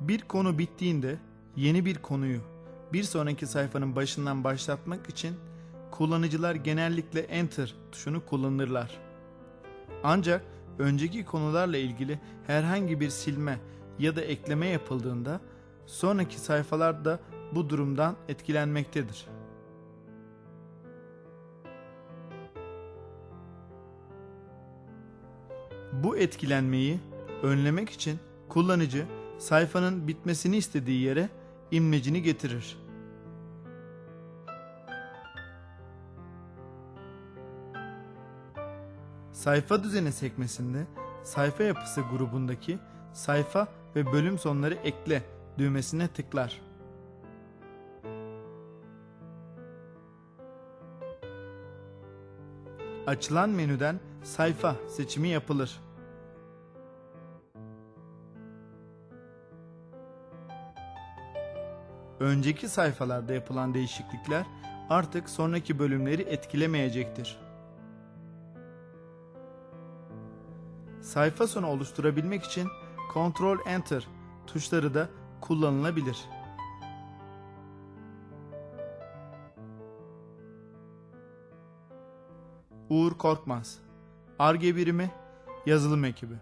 Bir konu bittiğinde yeni bir konuyu bir sonraki sayfanın başından başlatmak için kullanıcılar genellikle Enter tuşunu kullanırlar. Ancak önceki konularla ilgili herhangi bir silme ya da ekleme yapıldığında sonraki sayfalar da bu durumdan etkilenmektedir. Bu etkilenmeyi önlemek için kullanıcı sayfanın bitmesini istediği yere imlecini getirir. Sayfa düzeni sekmesinde sayfa yapısı grubundaki sayfa ve bölüm sonları ekle düğmesine tıklar. Açılan menüden sayfa seçimi yapılır. Önceki sayfalarda yapılan değişiklikler artık sonraki bölümleri etkilemeyecektir. Sayfa sonu oluşturabilmek için Ctrl Enter tuşları da kullanılabilir. Uğur Korkmaz Arge birimi Yazılım ekibi